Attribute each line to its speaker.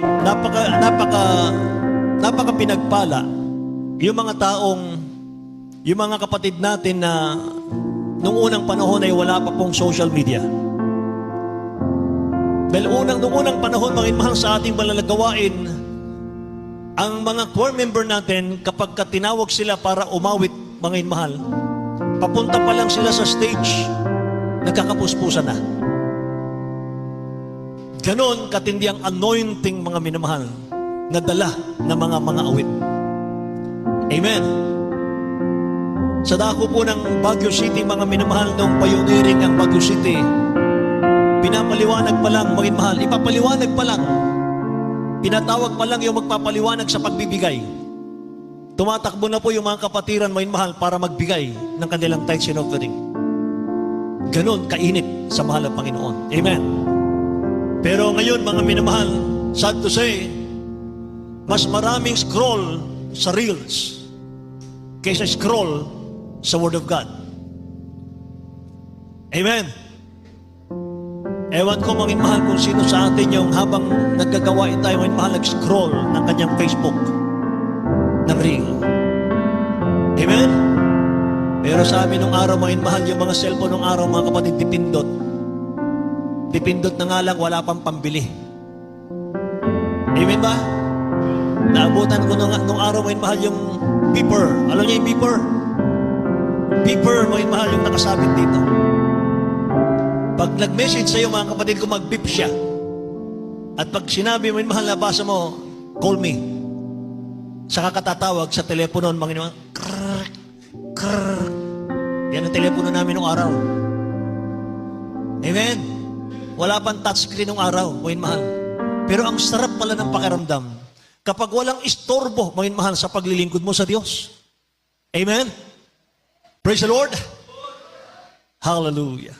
Speaker 1: napaka napaka napaka pinagpala yung mga taong yung mga kapatid natin na nung unang panahon ay wala pa pong social media. Dahil unang, nung unang panahon, mga mahal sa ating malalagawain, ang mga core member natin, kapag ka tinawag sila para umawit, mga mahal, papunta pa lang sila sa stage, nagkakapuspusan na. Ganon katindi ang anointing mga minamahal na dala ng mga mga awit. Amen. Sa dako po ng Baguio City, mga minamahal nung pioneering ang Baguio City, pinapaliwanag pa lang, mga mahal, ipapaliwanag pa lang. Pinatawag pa lang yung magpapaliwanag sa pagbibigay. Tumatakbo na po yung mga kapatiran, mga mahal, para magbigay ng kanilang tithes and offering. Ganon kainit sa mahal ng Panginoon. Amen. Pero ngayon, mga minamahal, sad to say, mas maraming scroll sa Reels kaysa scroll sa Word of God. Amen. Ewan ko mga mahal kung sino sa atin yung habang naggagawain tayo mga mahal nag-scroll ng kanyang Facebook ng reel. Amen? Pero sa amin nung araw mga mahal yung mga cellphone nung araw mga kapatid dipindot. Dipindot na nga lang wala pang pambili. Amen ba? Naabutan ko nung, nung araw mga mahal yung beeper. Alam niyo yung beeper? Beeper mga mahal yung nakasabit dito. Pag nag-message sa'yo mga kapatid ko, mag-beep siya. At pag sinabi mo, mahal na mo, call me. Saka katatawag sa telepono, mga inuman, krrr, krrr. Yan ang telepono namin nung araw. Amen. Wala pang touchscreen nung araw, mga mahal. Pero ang sarap pala ng pakiramdam kapag walang istorbo, mga mahal, sa paglilingkod mo sa Diyos. Amen. Praise the Lord. Hallelujah.